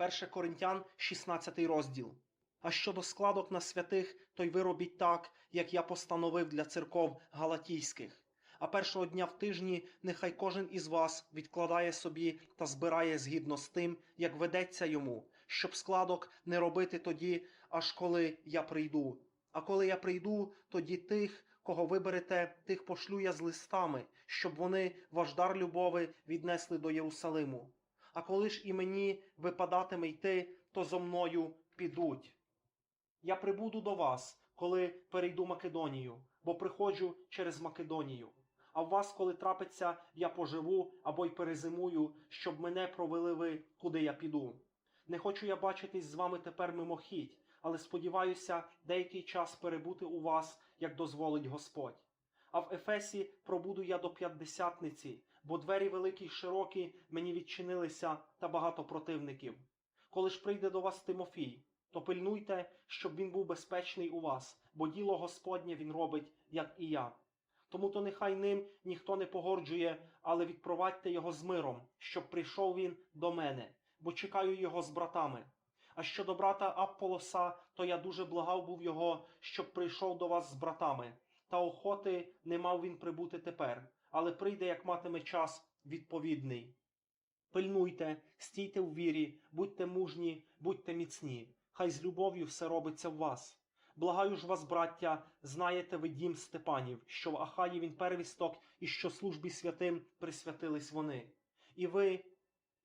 1 Коринтян, 16 розділ. А щодо складок на святих, то й ви робіть так, як я постановив для церков галатійських. А першого дня в тижні нехай кожен із вас відкладає собі та збирає згідно з тим, як ведеться йому, щоб складок не робити тоді, аж коли я прийду. А коли я прийду, тоді тих, кого виберете, тих пошлю я з листами, щоб вони ваш дар любови віднесли до Єрусалиму. А коли ж і мені випадатиме йти, то зо мною підуть. Я прибуду до вас, коли перейду Македонію, бо приходжу через Македонію. А в вас, коли трапиться, я поживу або й перезимую, щоб мене провели ви, куди я піду. Не хочу я бачитись з вами тепер мимохідь, але сподіваюся деякий час перебути у вас, як дозволить Господь. А в Ефесі пробуду я до п'ятдесятниці, бо двері великі й широкі мені відчинилися та багато противників. Коли ж прийде до вас Тимофій, то пильнуйте, щоб він був безпечний у вас, бо діло Господнє він робить, як і я. Тому то нехай ним ніхто не погорджує, але відпровадьте його з миром, щоб прийшов він до мене, бо чекаю його з братами. А щодо брата Апполоса, то я дуже благав був його, щоб прийшов до вас з братами. Та охоти не мав він прибути тепер, але прийде, як матиме час відповідний. Пильнуйте, стійте в вірі, будьте мужні, будьте міцні. Хай з любов'ю все робиться в вас. Благаю ж вас, браття, знаєте ви дім Степанів, що в Ахаї він первісток і що службі святим присвятились вони. І ви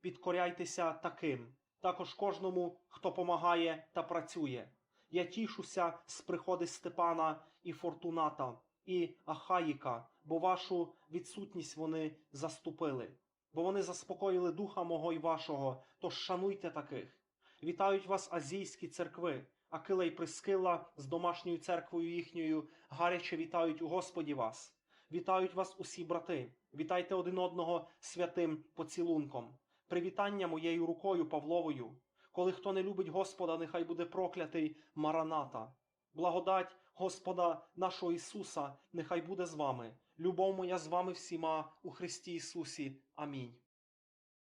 підкоряйтеся таким, також кожному, хто помагає та працює. Я тішуся з приходи Степана і Фортуната, і Ахаїка, бо вашу відсутність вони заступили, бо вони заспокоїли духа мого й вашого, тож шануйте таких. Вітають вас азійські церкви, Акила й Прискила з домашньою церквою їхньою гаряче вітають у Господі вас. Вітають вас усі брати, вітайте один одного святим поцілунком. Привітання моєю рукою Павловою. Коли хто не любить Господа, нехай буде проклятий Мараната. Благодать Господа нашого Ісуса, нехай буде з вами. Любов моя з вами всіма у Христі Ісусі. Амінь.